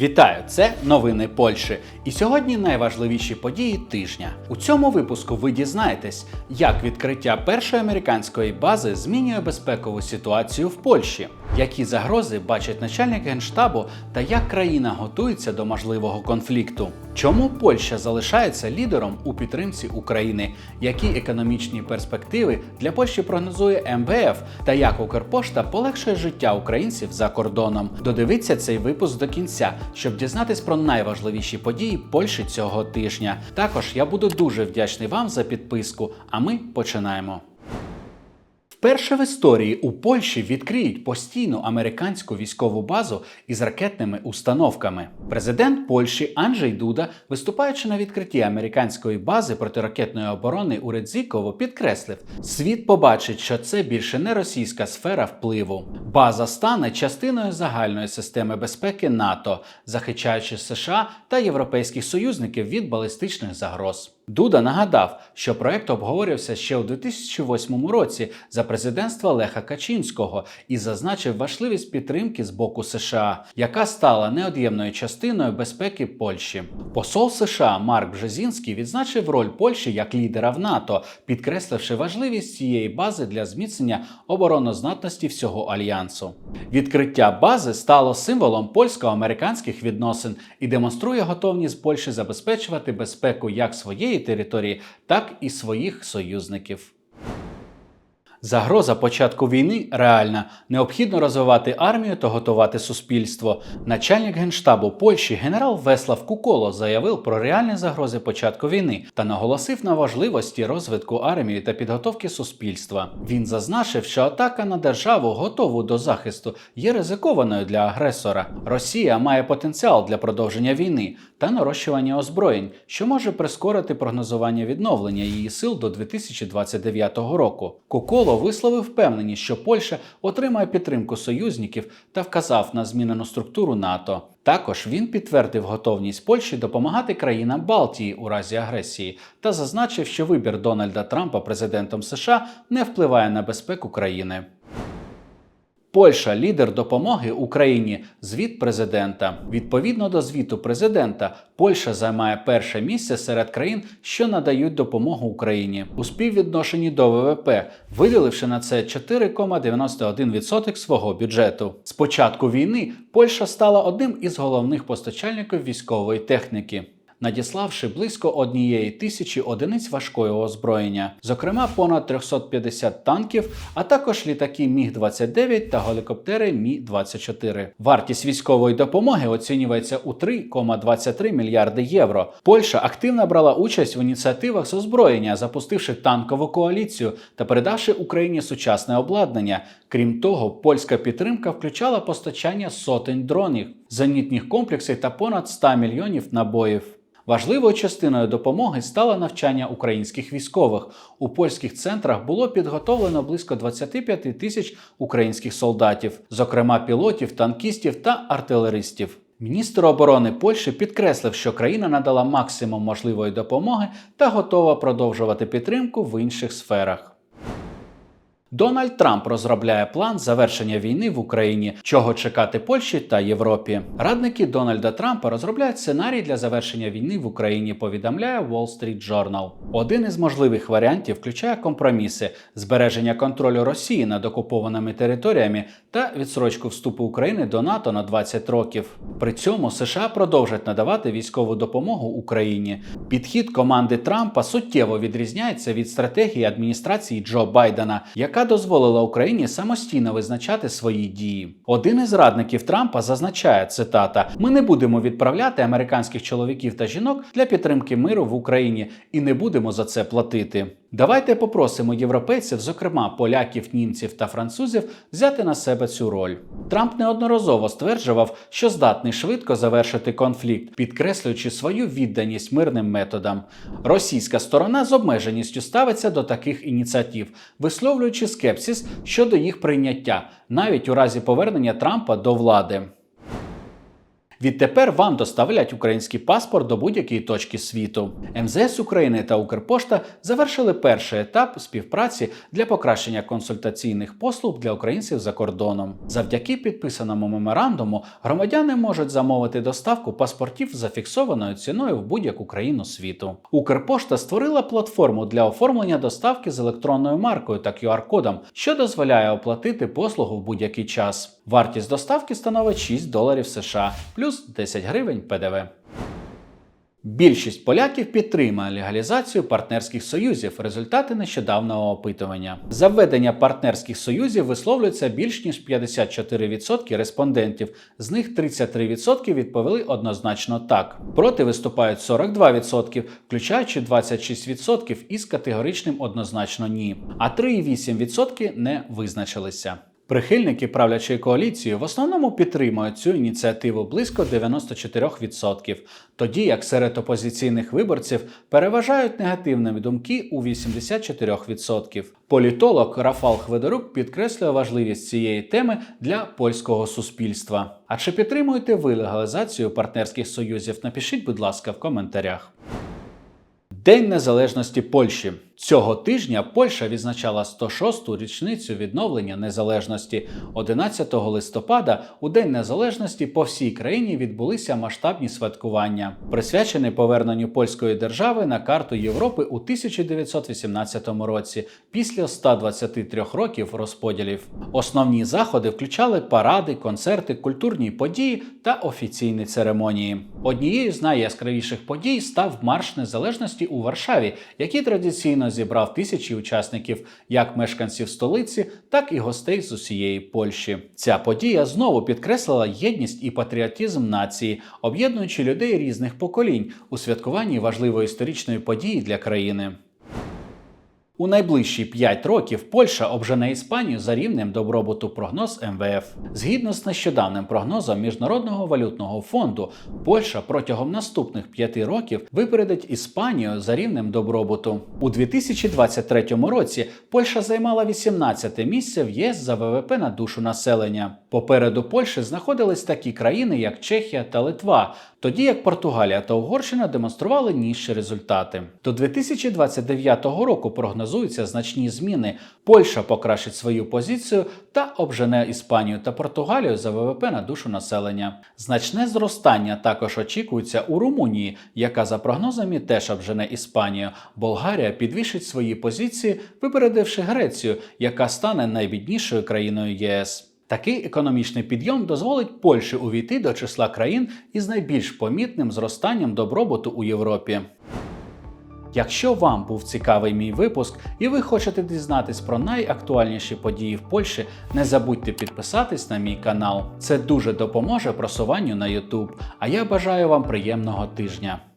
Вітаю! Це новини Польщі. І сьогодні найважливіші події тижня. У цьому випуску ви дізнаєтесь, як відкриття першої американської бази змінює безпекову ситуацію в Польщі, які загрози бачить начальник генштабу та як країна готується до можливого конфлікту. Чому Польща залишається лідером у підтримці України? Які економічні перспективи для Польщі прогнозує МВФ та як Укрпошта полегшує життя українців за кордоном? Додивіться цей випуск до кінця, щоб дізнатись про найважливіші події Польщі цього тижня. Також я буду дуже вдячний вам за підписку. А ми починаємо. Вперше в історії у Польщі відкриють постійну американську військову базу із ракетними установками. Президент Польщі Анджей Дуда, виступаючи на відкритті американської бази протиракетної оборони у Редзіково, підкреслив: світ побачить, що це більше не російська сфера впливу. База стане частиною загальної системи безпеки НАТО, захищаючи США та європейських союзників від балістичних загроз. Дуда нагадав, що проект обговорювався ще у 2008 році за президентства Леха Качинського і зазначив важливість підтримки з боку США, яка стала неод'ємною частиною безпеки Польщі. Посол США Марк Бжезінський відзначив роль Польщі як лідера в НАТО, підкресливши важливість цієї бази для зміцнення обороноздатності всього альянсу. Відкриття бази стало символом польсько-американських відносин і демонструє готовність Польщі забезпечувати безпеку як своєї території, так і своїх союзників. Загроза початку війни реальна. Необхідно розвивати армію та готувати суспільство. Начальник генштабу Польщі генерал Веслав Куколо заявив про реальні загрози початку війни та наголосив на важливості розвитку армії та підготовки суспільства. Він зазначив, що атака на державу, готову до захисту, є ризикованою для агресора. Росія має потенціал для продовження війни та нарощування озброєнь, що може прискорити прогнозування відновлення її сил до 2029 року. Куколо висловив впевненість, що Польща отримає підтримку союзників та вказав на змінену структуру НАТО. Також він підтвердив готовність Польщі допомагати країнам Балтії у разі агресії та зазначив, що вибір Дональда Трампа президентом США не впливає на безпеку країни. Польща лідер допомоги Україні. Звіт президента. Відповідно до звіту президента, Польща займає перше місце серед країн, що надають допомогу Україні у співвідношенні до ВВП, виділивши на це 4,91% свого бюджету. З початку війни Польща стала одним із головних постачальників військової техніки надіславши близько однієї тисячі одиниць важкого озброєння, зокрема понад 350 танків, а також літаки Міг-29 та гелікоптери Мі-24. Вартість військової допомоги оцінюється у 3,23 мільярди євро. Польща активно брала участь в ініціативах з озброєння, запустивши танкову коаліцію та передавши Україні сучасне обладнання. Крім того, польська підтримка включала постачання сотень дронів, зенітних комплексів та понад 100 мільйонів набоїв. Важливою частиною допомоги стало навчання українських військових. У польських центрах було підготовлено близько 25 тисяч українських солдатів, зокрема пілотів, танкістів та артилеристів. Міністр оборони Польщі підкреслив, що країна надала максимум можливої допомоги та готова продовжувати підтримку в інших сферах. Дональд Трамп розробляє план завершення війни в Україні, чого чекати Польщі та Європі. Радники Дональда Трампа розробляють сценарій для завершення війни в Україні. Повідомляє Wall Street Journal. Один із можливих варіантів включає компроміси, збереження контролю Росії над окупованими територіями та відсрочку вступу України до НАТО на 20 років. При цьому США продовжать надавати військову допомогу Україні. Підхід команди Трампа суттєво відрізняється від стратегії адміністрації Джо Байдена, яка дозволила Україні самостійно визначати свої дії. Один із радників Трампа зазначає цитата: Ми не будемо відправляти американських чоловіків та жінок для підтримки миру в Україні і не будемо за це платити. Давайте попросимо європейців, зокрема поляків, німців та французів, взяти на себе цю роль. Трамп неодноразово стверджував, що здатний швидко завершити конфлікт, підкреслюючи свою відданість мирним методам. Російська сторона з обмеженістю ставиться до таких ініціатив, висловлюючи скепсис щодо їх прийняття, навіть у разі повернення Трампа до влади. Відтепер вам доставлять український паспорт до будь-якої точки світу. МЗС України та Укрпошта завершили перший етап співпраці для покращення консультаційних послуг для українців за кордоном. Завдяки підписаному меморандуму громадяни можуть замовити доставку паспортів за фіксованою ціною в будь-яку країну світу. Укрпошта створила платформу для оформлення доставки з електронною маркою та QR-кодом, що дозволяє оплатити послугу в будь-який час. Вартість доставки становить 6 доларів США плюс 10 гривень ПДВ. Більшість поляків підтримує легалізацію партнерських союзів. Результати нещодавнього опитування. За введення партнерських союзів висловлюється більш ніж 54% респондентів. З них 33% відповіли однозначно так. Проти виступають 42%, включаючи 26% із категоричним однозначно ні. А 3,8% не визначилися. Прихильники правлячої коаліції в основному підтримують цю ініціативу близько 94%, тоді як серед опозиційних виборців переважають негативні думки у 84%. Політолог Рафал Хведорук підкреслює важливість цієї теми для польського суспільства. А чи підтримуєте ви легалізацію партнерських союзів? Напишіть, будь ласка, в коментарях. День незалежності Польщі цього тижня Польща відзначала 106-ту річницю відновлення незалежності. 11 листопада, у День Незалежності, по всій країні відбулися масштабні святкування, присвячені поверненню польської держави на карту Європи у 1918 році, після 123 років розподілів. Основні заходи включали паради, концерти, культурні події та офіційні церемонії. Однією з найяскравіших подій став марш незалежності у Варшаві, який традиційно зібрав тисячі учасників, як мешканців столиці, так і гостей з усієї Польщі. Ця подія знову підкреслила єдність і патріотизм нації, об'єднуючи людей різних поколінь у святкуванні важливої історичної події для країни. У найближчі 5 років Польща обжене Іспанію за рівнем добробуту прогноз МВФ. Згідно з нещодавним прогнозом Міжнародного валютного фонду, Польща протягом наступних 5 років випередить Іспанію за рівнем добробуту. У 2023 році Польща займала 18 місце в ЄС за ВВП на душу населення. Попереду Польщі знаходились такі країни, як Чехія та Литва, тоді як Португалія та Угорщина демонстрували нижчі результати. До 2029 року прогнозуються значні зміни. Польща покращить свою позицію та обжене Іспанію та Португалію за ВВП на душу населення. Значне зростання також очікується у Румунії, яка за прогнозами теж обжене Іспанію. Болгарія підвищить свої позиції, випередивши Грецію, яка стане найбіднішою країною ЄС. Такий економічний підйом дозволить Польщі увійти до числа країн із найбільш помітним зростанням добробуту у Європі. Якщо вам був цікавий мій випуск і ви хочете дізнатись про найактуальніші події в Польщі, не забудьте підписатись на мій канал. Це дуже допоможе просуванню на YouTube. А я бажаю вам приємного тижня.